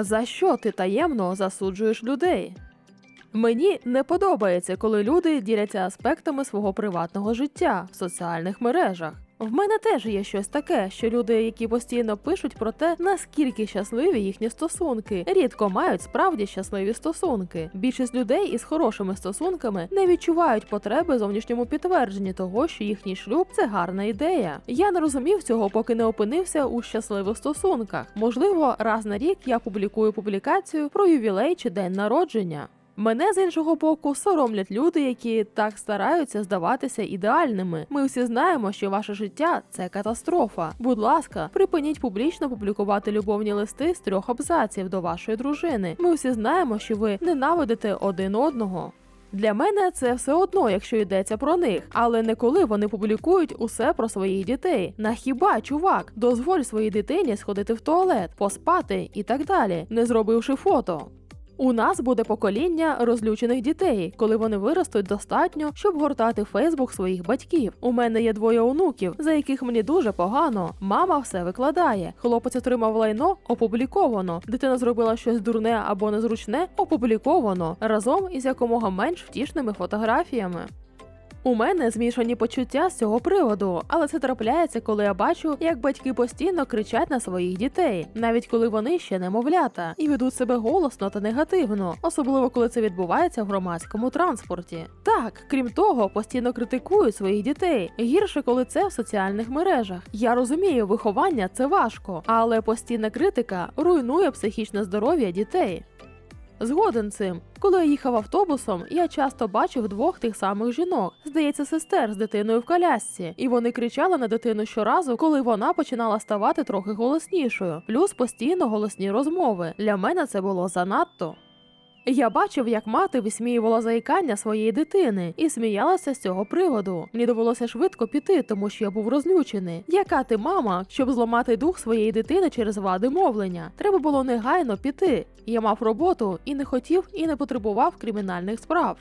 За що ти таємно засуджуєш людей? Мені не подобається, коли люди діляться аспектами свого приватного життя в соціальних мережах. В мене теж є щось таке, що люди, які постійно пишуть про те, наскільки щасливі їхні стосунки, рідко мають справді щасливі стосунки. Більшість людей із хорошими стосунками не відчувають потреби зовнішньому підтвердженні того, що їхній шлюб це гарна ідея. Я не розумів цього, поки не опинився у щасливих стосунках. Можливо, раз на рік я публікую публікацію про ювілей чи день народження. Мене з іншого боку соромлять люди, які так стараються здаватися ідеальними. Ми всі знаємо, що ваше життя це катастрофа. Будь ласка, припиніть публічно публікувати любовні листи з трьох абзаців до вашої дружини. Ми всі знаємо, що ви ненавидите один одного. Для мене це все одно, якщо йдеться про них, але не коли вони публікують усе про своїх дітей. На хіба, чувак, дозволь своїй дитині сходити в туалет, поспати і так далі, не зробивши фото. У нас буде покоління розлючених дітей, коли вони виростуть достатньо, щоб гортати Фейсбук своїх батьків. У мене є двоє онуків, за яких мені дуже погано. Мама все викладає. Хлопець отримав лайно опубліковано. Дитина зробила щось дурне або незручне опубліковано разом із якомога менш втішними фотографіями. У мене змішані почуття з цього приводу, але це трапляється, коли я бачу, як батьки постійно кричать на своїх дітей, навіть коли вони ще немовлята, і ведуть себе голосно та негативно, особливо коли це відбувається в громадському транспорті. Так, крім того, постійно критикують своїх дітей. Гірше, коли це в соціальних мережах. Я розумію, виховання це важко, але постійна критика руйнує психічне здоров'я дітей. Згоден цим. Коли я їхав автобусом, я часто бачив двох тих самих жінок, здається, сестер з дитиною в колясці, і вони кричали на дитину щоразу, коли вона починала ставати трохи голоснішою, плюс постійно голосні розмови. Для мене це було занадто. Я бачив, як мати висміювала заїкання своєї дитини і сміялася з цього приводу. Мені довелося швидко піти, тому що я був розлючений. Яка ти мама, щоб зламати дух своєї дитини через вади мовлення? Треба було негайно піти. Я мав роботу і не хотів і не потребував кримінальних справ.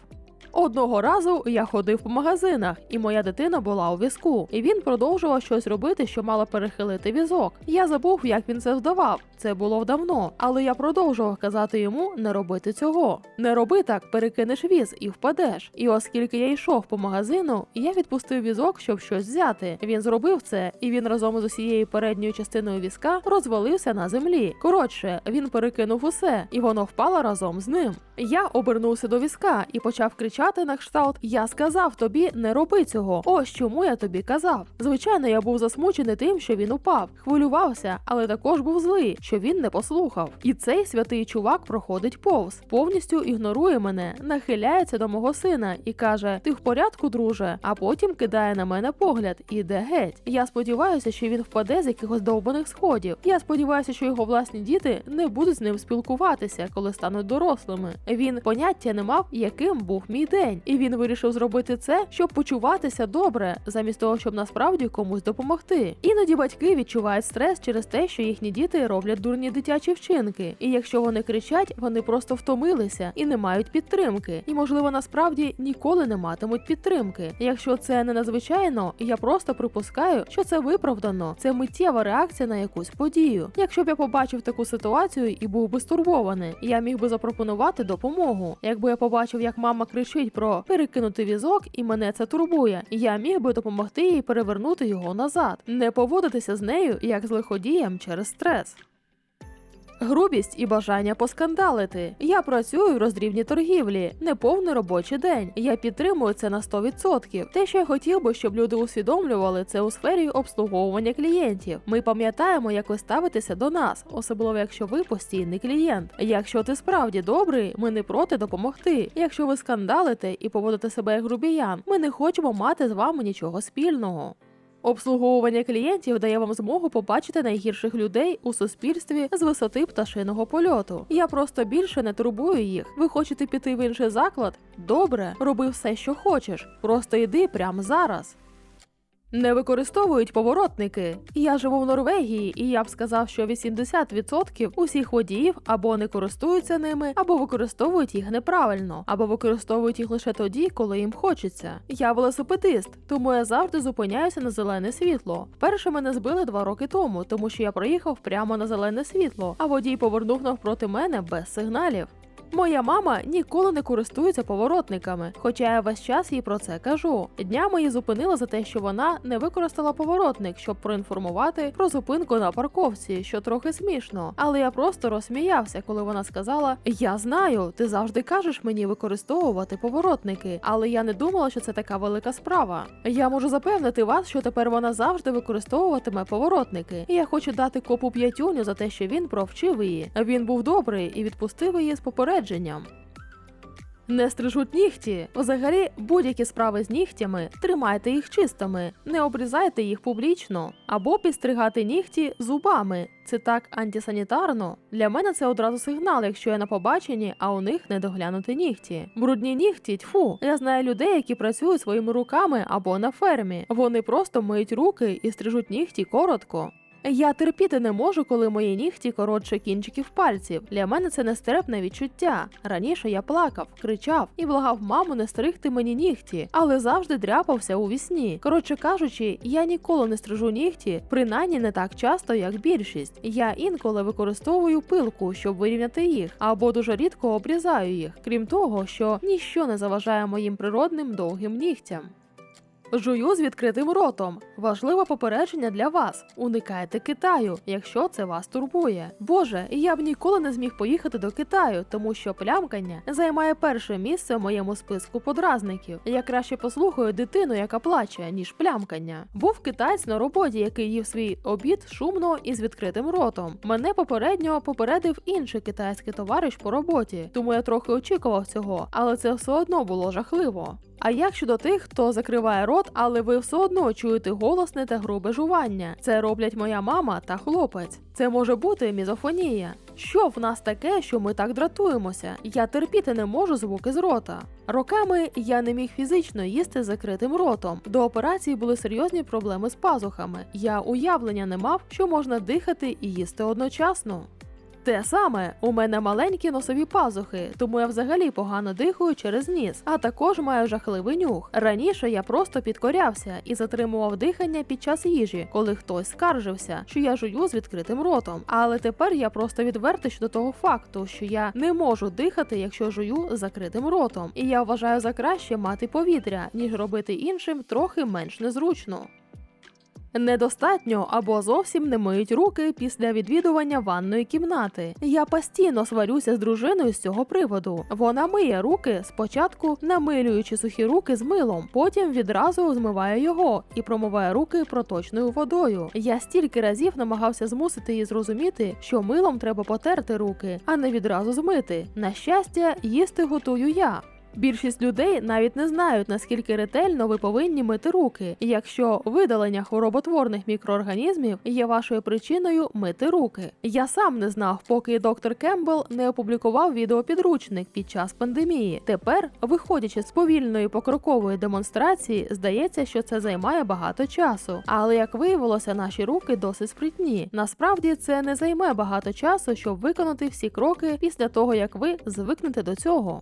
Одного разу я ходив по магазинах, і моя дитина була у візку, і він продовжував щось робити, що мало перехилити візок. Я забув, як він це вдавав. Це було давно, але я продовжував казати йому не робити цього. Не роби так, перекинеш віз і впадеш. І оскільки я йшов по магазину, я відпустив візок, щоб щось взяти. Він зробив це, і він разом з усією передньою частиною візка розвалився на землі. Коротше, він перекинув усе, і воно впало разом з ним. Я обернувся до візка і почав кричати на кшталт: Я сказав тобі, не роби цього. Ось чому я тобі казав. Звичайно, я був засмучений тим, що він упав, хвилювався, але також був злий, що він не послухав. І цей святий чувак проходить повз, повністю ігнорує мене, нахиляється до мого сина і каже: Ти в порядку, друже? А потім кидає на мене погляд і йде геть. Я сподіваюся, що він впаде з якихось довбаних сходів. Я сподіваюся, що його власні діти не будуть з ним спілкуватися, коли стануть дорослими. Він поняття не мав, яким був мій день, і він вирішив зробити це, щоб почуватися добре, замість того, щоб насправді комусь допомогти. Іноді батьки відчувають стрес через те, що їхні діти роблять дурні дитячі вчинки. І якщо вони кричать, вони просто втомилися і не мають підтримки. І можливо насправді ніколи не матимуть підтримки. Якщо це не надзвичайно, я просто припускаю, що це виправдано. Це миттєва реакція на якусь подію. Якщо б я побачив таку ситуацію і був би стурбований, я міг би запропонувати допомогу. Якби я побачив, як мама кричить про перекинути візок, і мене це турбує, я міг би допомогти їй перевернути його назад, не поводитися з нею як з лиходієм через стрес. Грубість і бажання поскандалити. Я працюю в роздрібній торгівлі, неповний робочий день. Я підтримую це на 100%. Те, що я хотів би, щоб люди усвідомлювали, це у сфері обслуговування клієнтів. Ми пам'ятаємо, як ви ставитеся до нас, особливо якщо ви постійний клієнт. Якщо ти справді добрий, ми не проти допомогти. Якщо ви скандалите і поводите себе як грубіян, ми не хочемо мати з вами нічого спільного. Обслуговування клієнтів дає вам змогу побачити найгірших людей у суспільстві з висоти пташиного польоту. Я просто більше не турбую їх. Ви хочете піти в інший заклад? Добре, роби все, що хочеш. Просто йди прямо зараз. Не використовують поворотники. Я живу в Норвегії, і я б сказав, що 80% усіх водіїв або не користуються ними, або використовують їх неправильно, або використовують їх лише тоді, коли їм хочеться. Я велосипедист, тому я завжди зупиняюся на зелене світло. Вперше мене збили два роки тому, тому що я проїхав прямо на зелене світло, а водій повернув навпроти мене без сигналів. Моя мама ніколи не користується поворотниками, хоча я весь час їй про це кажу. Днями її зупинила за те, що вона не використала поворотник, щоб проінформувати про зупинку на парковці, що трохи смішно. Але я просто розсміявся, коли вона сказала: Я знаю, ти завжди кажеш мені використовувати поворотники, але я не думала, що це така велика справа. Я можу запевнити вас, що тепер вона завжди використовуватиме поворотники. І я хочу дати копу п'ятюню за те, що він провчив її. Він був добрий і відпустив її з попередженням. Не стрижуть нігті. Взагалі, будь-які справи з нігтями тримайте їх чистими, не обрізайте їх публічно, або підстригати нігті зубами. Це так антисанітарно. Для мене це одразу сигнал, якщо я на побаченні, а у них не доглянути нігті. Брудні нігті, тьфу. Я знаю людей, які працюють своїми руками або на фермі. Вони просто миють руки і стрижуть нігті коротко. Я терпіти не можу, коли мої нігті коротше кінчиків пальців. Для мене це нестерпне відчуття. Раніше я плакав, кричав і благав маму не стригти мені нігті, але завжди дряпався у вісні. Коротше кажучи, я ніколи не стрижу нігті, принаймні не так часто, як більшість. Я інколи використовую пилку, щоб вирівняти їх, або дуже рідко обрізаю їх, крім того, що ніщо не заважає моїм природним довгим нігтям. Жую з відкритим ротом. Важливе попередження для вас. Уникайте Китаю, якщо це вас турбує. Боже, я б ніколи не зміг поїхати до Китаю, тому що плямкання займає перше місце в моєму списку подразників. Я краще послухаю дитину, яка плаче, ніж плямкання. Був китаєць на роботі, який їв свій обід шумно і з відкритим ротом. Мене попередньо попередив інший китайський товариш по роботі, тому я трохи очікував цього, але це все одно було жахливо. А як щодо тих, хто закриває рот, але ви все одно чуєте голосне та грубе жування? Це роблять моя мама та хлопець. Це може бути мізофонія. Що в нас таке, що ми так дратуємося? Я терпіти не можу звуки з рота. Роками я не міг фізично їсти з закритим ротом. До операції були серйозні проблеми з пазухами. Я уявлення не мав, що можна дихати і їсти одночасно. Те саме, у мене маленькі носові пазухи, тому я взагалі погано дихаю через ніс, а також маю жахливий нюх. Раніше я просто підкорявся і затримував дихання під час їжі, коли хтось скаржився, що я жую з відкритим ротом. Але тепер я просто відвертий щодо того факту, що я не можу дихати, якщо жую з закритим ротом, і я вважаю за краще мати повітря, ніж робити іншим трохи менш незручно. Недостатньо або зовсім не миють руки після відвідування ванної кімнати. Я постійно сварюся з дружиною з цього приводу. Вона миє руки спочатку, намилюючи сухі руки з милом, потім відразу змиває його і промиває руки проточною водою. Я стільки разів намагався змусити її зрозуміти, що милом треба потерти руки, а не відразу змити. На щастя, їсти готую я. Більшість людей навіть не знають, наскільки ретельно ви повинні мити руки, якщо видалення хвороботворних мікроорганізмів є вашою причиною мити руки. Я сам не знав, поки доктор Кембл не опублікував відеопідручник під час пандемії. Тепер, виходячи з повільної покрокової демонстрації, здається, що це займає багато часу. Але як виявилося, наші руки досить спритні. Насправді це не займе багато часу, щоб виконати всі кроки після того, як ви звикнете до цього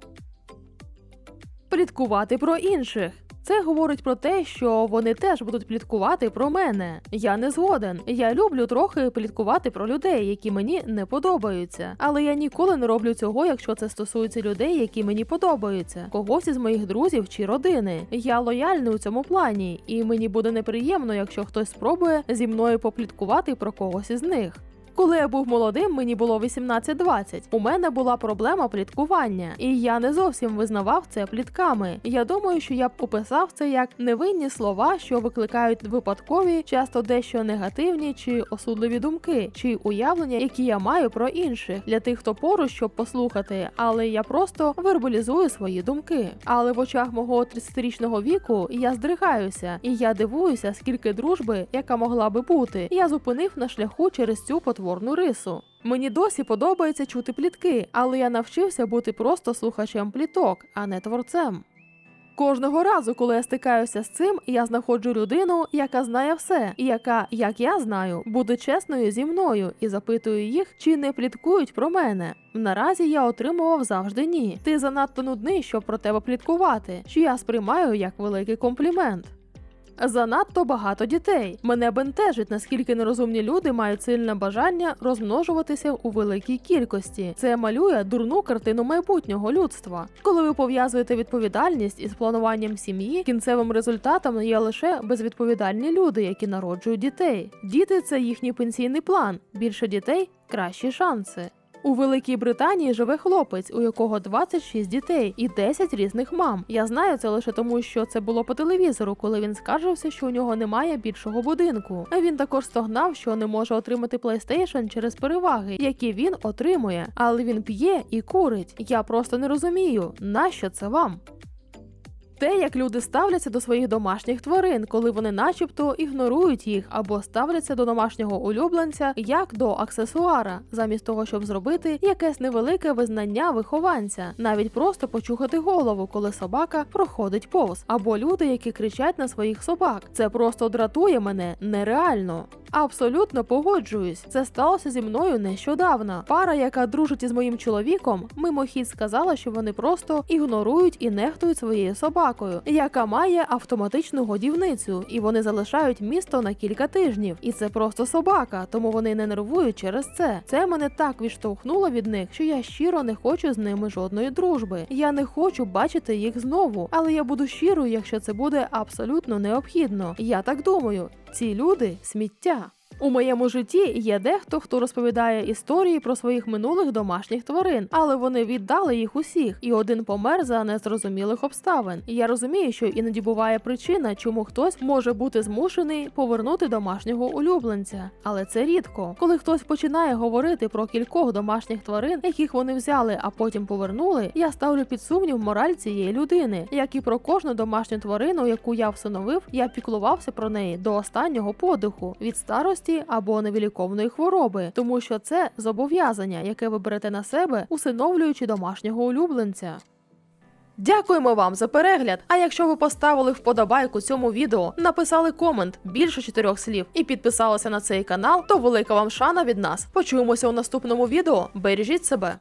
пліткувати про інших. Це говорить про те, що вони теж будуть пліткувати про мене. Я не згоден. Я люблю трохи пліткувати про людей, які мені не подобаються. Але я ніколи не роблю цього, якщо це стосується людей, які мені подобаються, когось із моїх друзів чи родини. Я лояльний у цьому плані, і мені буде неприємно, якщо хтось спробує зі мною попліткувати про когось із них. Коли я був молодим, мені було 18-20. У мене була проблема пліткування, і я не зовсім визнавав це плітками. Я думаю, що я б описав це як невинні слова, що викликають випадкові, часто дещо негативні чи осудливі думки, чи уявлення, які я маю про інших для тих, хто поруч, щоб послухати, але я просто вербалізую свої думки. Але в очах мого 30-річного віку я здригаюся, і я дивуюся, скільки дружби, яка могла би бути, я зупинив на шляху через цю потворну рису. Мені досі подобається чути плітки, але я навчився бути просто слухачем пліток, а не творцем. Кожного разу, коли я стикаюся з цим, я знаходжу людину, яка знає все, і яка, як я знаю, буде чесною зі мною і запитую їх, чи не пліткують про мене. Наразі я отримував завжди ні. Ти занадто нудний, щоб про тебе пліткувати, що я сприймаю як великий комплімент. Занадто багато дітей. Мене бентежить, наскільки нерозумні люди мають сильне бажання розмножуватися у великій кількості. Це малює дурну картину майбутнього людства. Коли ви пов'язуєте відповідальність із плануванням сім'ї, кінцевим результатом є лише безвідповідальні люди, які народжують дітей. Діти це їхній пенсійний план. Більше дітей кращі шанси. У Великій Британії живе хлопець, у якого 26 дітей і 10 різних мам. Я знаю це лише тому, що це було по телевізору, коли він скаржився, що у нього немає більшого будинку. А він також стогнав, що не може отримати PlayStation через переваги, які він отримує, але він п'є і курить. Я просто не розумію, нащо це вам. Те, як люди ставляться до своїх домашніх тварин, коли вони начебто ігнорують їх або ставляться до домашнього улюбленця як до аксесуара, замість того, щоб зробити якесь невелике визнання вихованця, навіть просто почухати голову, коли собака проходить повз, або люди, які кричать на своїх собак. Це просто дратує мене нереально. Абсолютно погоджуюсь. Це сталося зі мною нещодавно. Пара, яка дружить із моїм чоловіком, мимохідь сказала, що вони просто ігнорують і нехтують своєю собакою, яка має автоматичну годівницю, і вони залишають місто на кілька тижнів. І це просто собака, тому вони не нервують через це. Це мене так відштовхнуло від них, що я щиро не хочу з ними жодної дружби. Я не хочу бачити їх знову, але я буду щирою, якщо це буде абсолютно необхідно. Я так думаю. Ці люди сміття. У моєму житті є дехто, хто розповідає історії про своїх минулих домашніх тварин, але вони віддали їх усіх, і один помер за незрозумілих обставин. І я розумію, що іноді буває причина, чому хтось може бути змушений повернути домашнього улюбленця. Але це рідко. Коли хтось починає говорити про кількох домашніх тварин, яких вони взяли, а потім повернули, я ставлю під сумнів мораль цієї людини, як і про кожну домашню тварину, яку я всиновив, я піклувався про неї до останнього подиху від старості або невіліковної хвороби, тому що це зобов'язання, яке ви берете на себе, усиновлюючи домашнього улюбленця. Дякуємо вам за перегляд. А якщо ви поставили вподобайку цьому відео, написали комент більше чотирьох слів і підписалися на цей канал, то велика вам шана від нас. Почуємося у наступному відео. Бережіть себе.